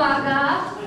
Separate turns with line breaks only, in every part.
Uwaga!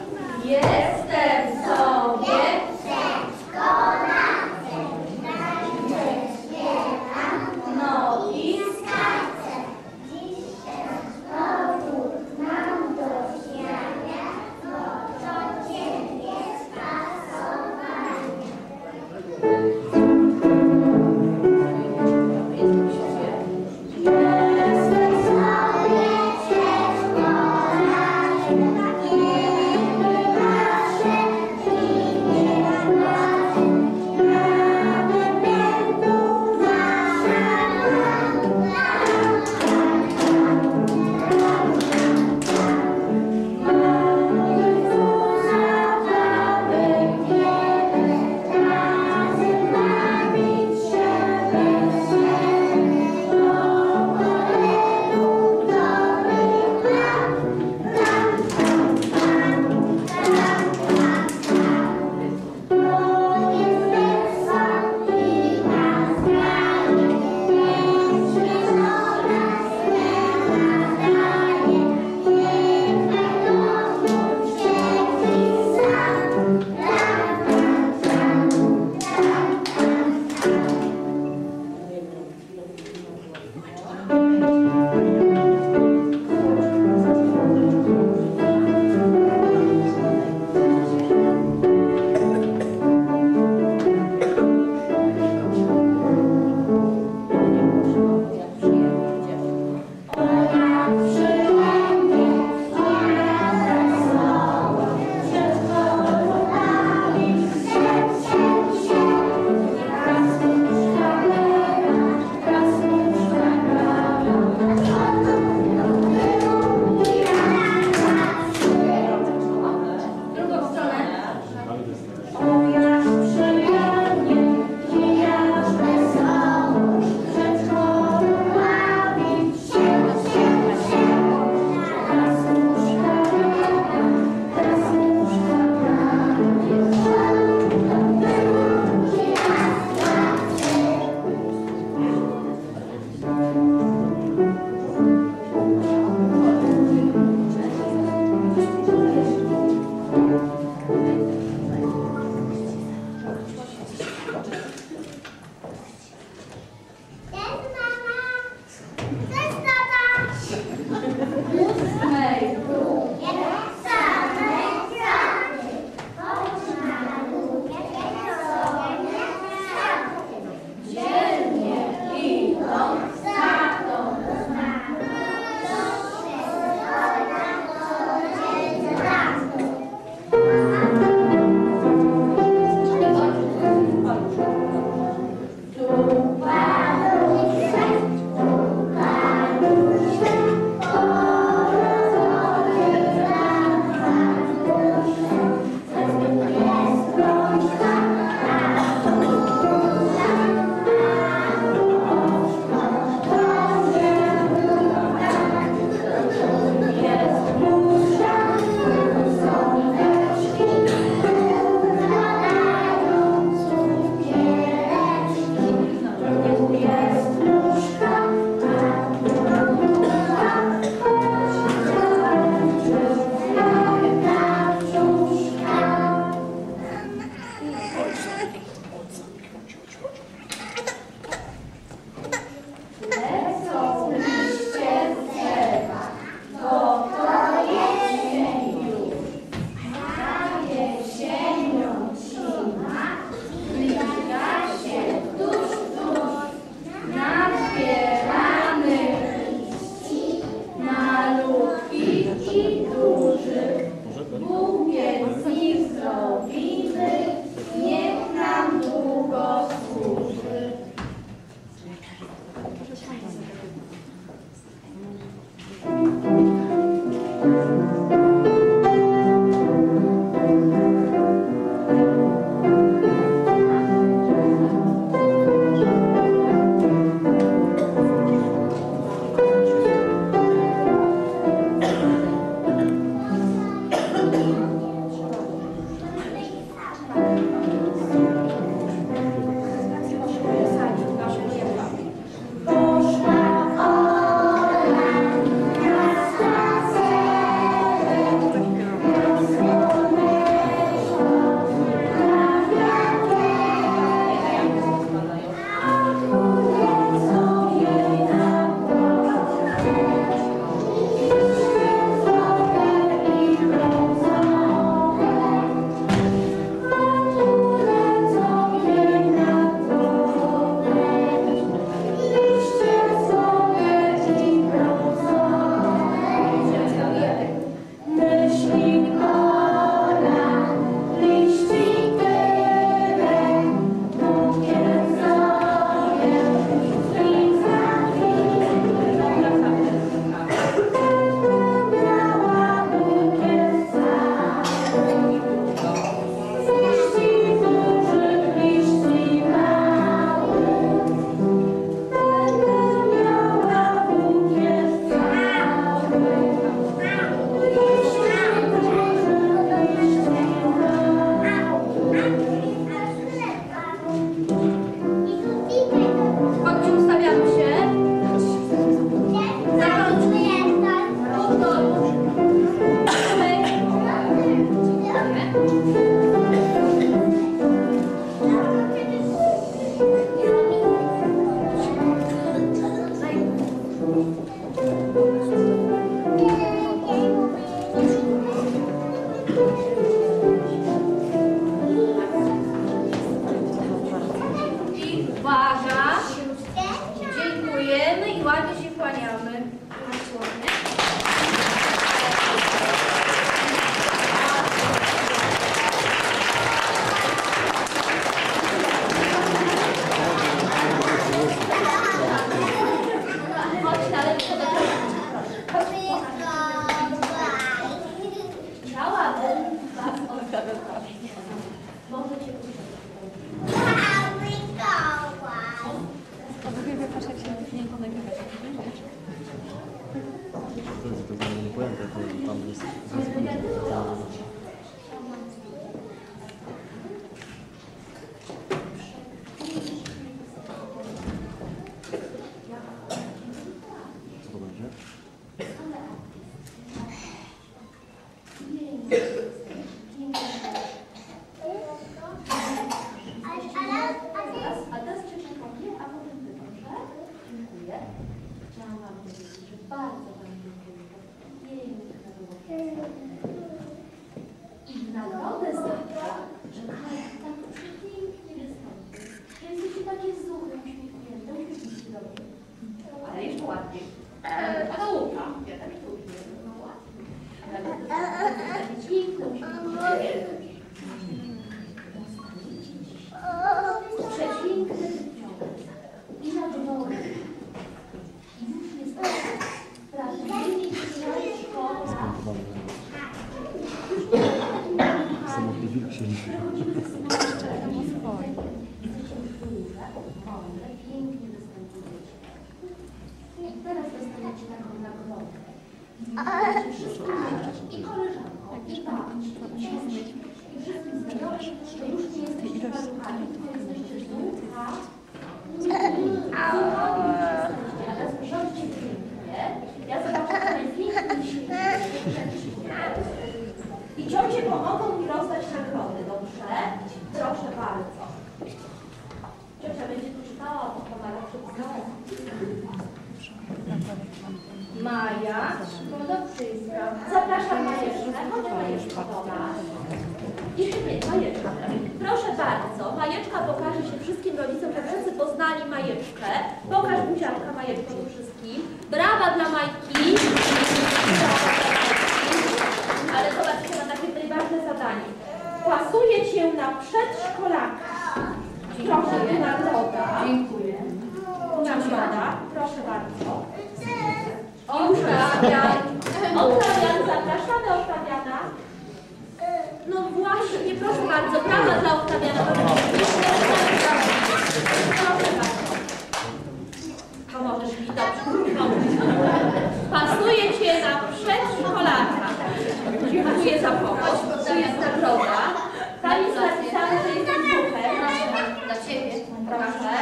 ハハハハ! Mas 嗯嗯嗯嗯嗯嗯嗯嗯 Majeczkę. Pokaż buziarka Majeczko tu wszystkim. Brawa dla Majki. Ale zobaczcie, na takie tutaj ważne zadanie. Płasuje cię na przedszkolaka. Proszę tu nagroda. Dziękuję. Nagroda. Proszę bardzo. Oktawian. Oktawian, zapraszamy Oktawiana. No właśnie, proszę bardzo, brawa dla Oktawiana. Proszę bardzo. Pasuje cię na przedszkolaka. Dziękuję za pomoc. Tu jest nagroda. Tam jest napisane, że jesteś buchem. Dla ciebie. Proszę.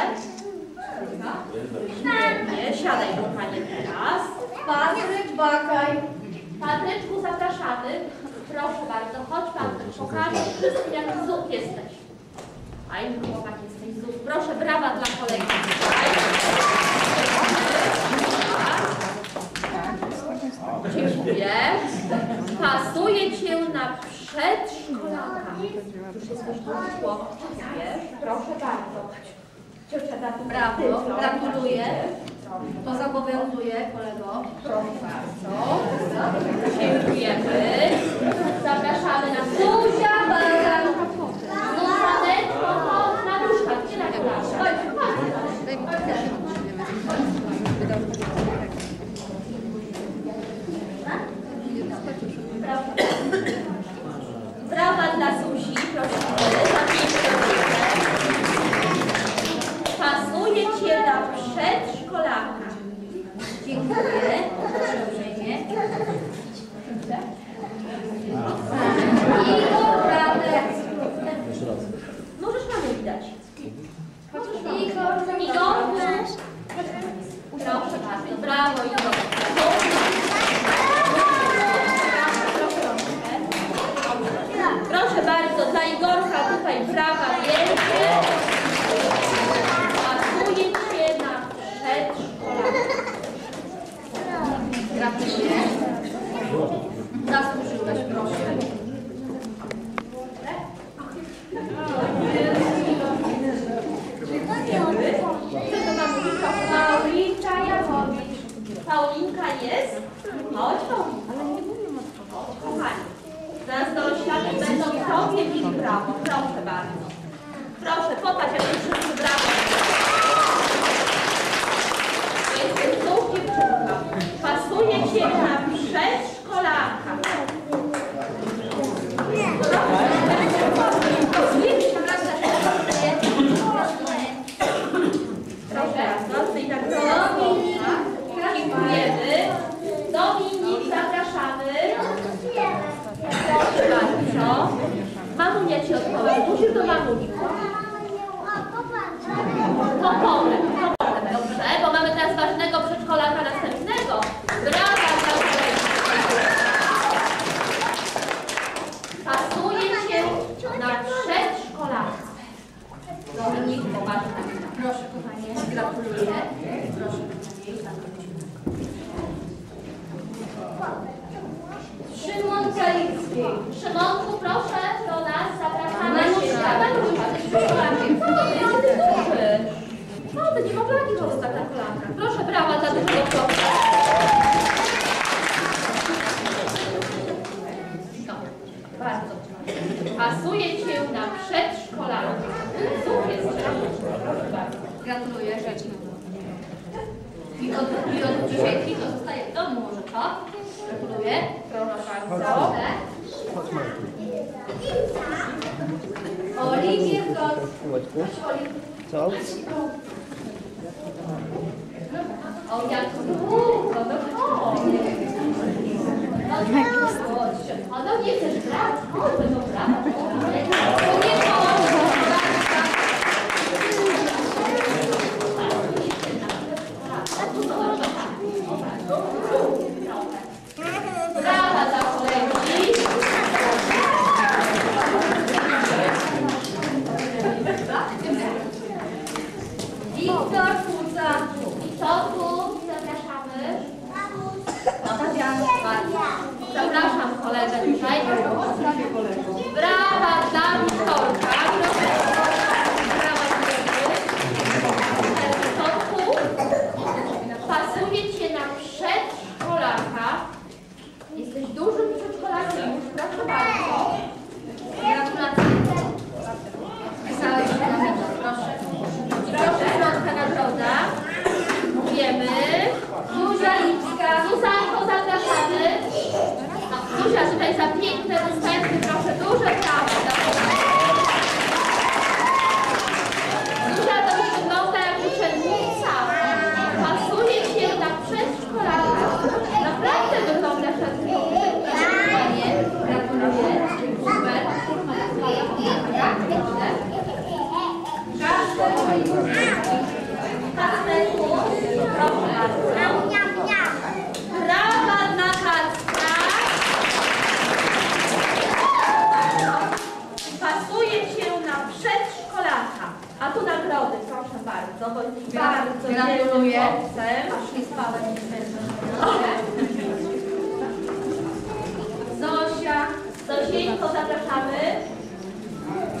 Nie, siadaj kochanie teraz. Patryk Bakaj. Patryczku zapraszamy. Proszę bardzo, chodź pan, pokażę wszystkim jak zup jesteś. Fajny chłopak jesteś zup. Proszę, brawa dla kolegi.
Brawo, gratuluję. To zobowiązuje kolego.
Proszę bardzo. Paulinka jest? Chodź Paulinka. Chodź kochani. Zaraz doroślami będą tobie mieli
prawo. Proszę
bardzo. Proszę, popatrz, jak już brawo. четкого. Э, Учит
она лучше. Gratuluję. I od, i od dzisiaj Kiko zostaje w domu, może co? Gratuluję.
Proszę bardzo.
Oliwier
Gott. Co?
O, jak długo wychodzi. O, nie O, nie chcesz brać? O, to jest. jeśli, to zapraszamy.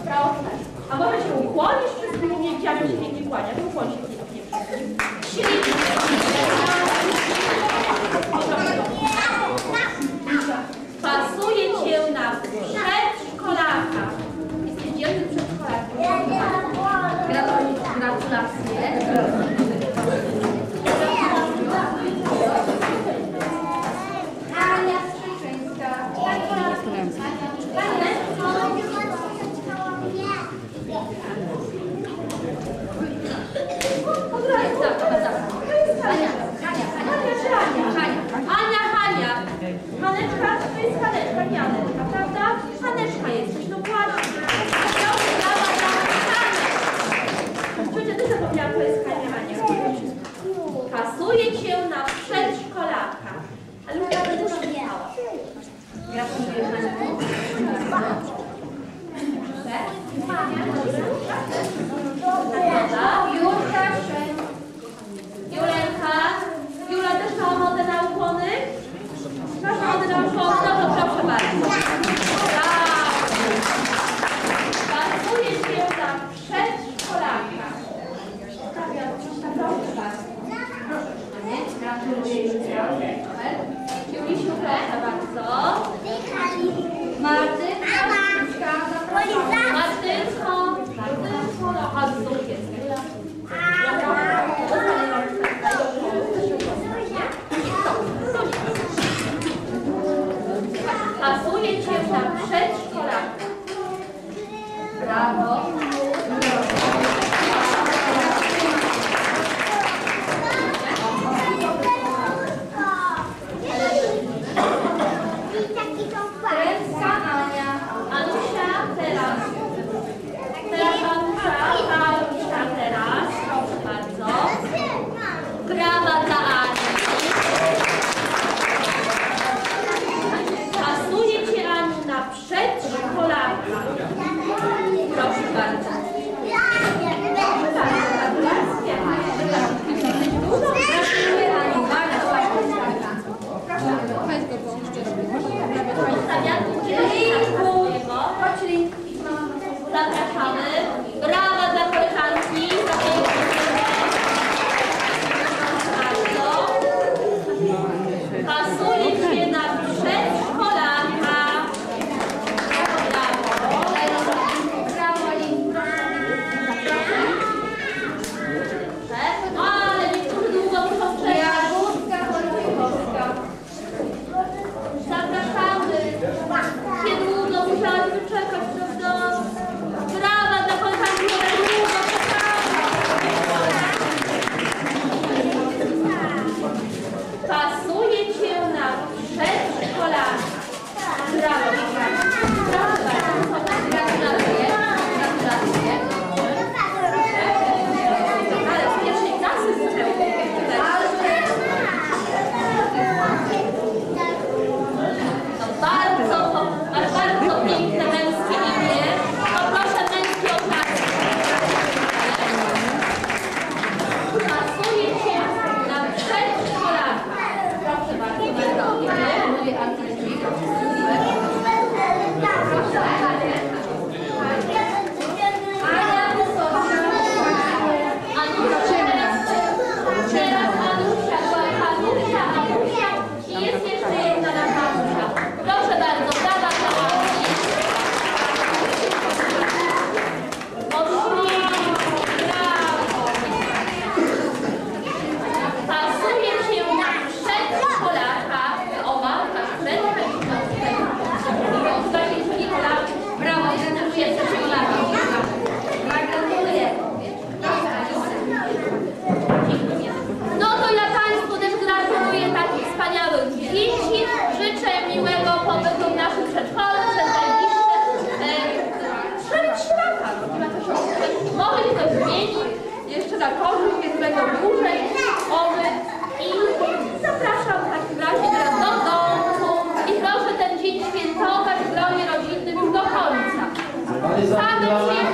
Praostać. A może się ukłonisz wszystkim umiejętnościami, się nie kłania, to ukłonisz się
nie tak?
Jest Haneczka prawda? Haneczka jest Martę,
Awanso, Marty, fathers here.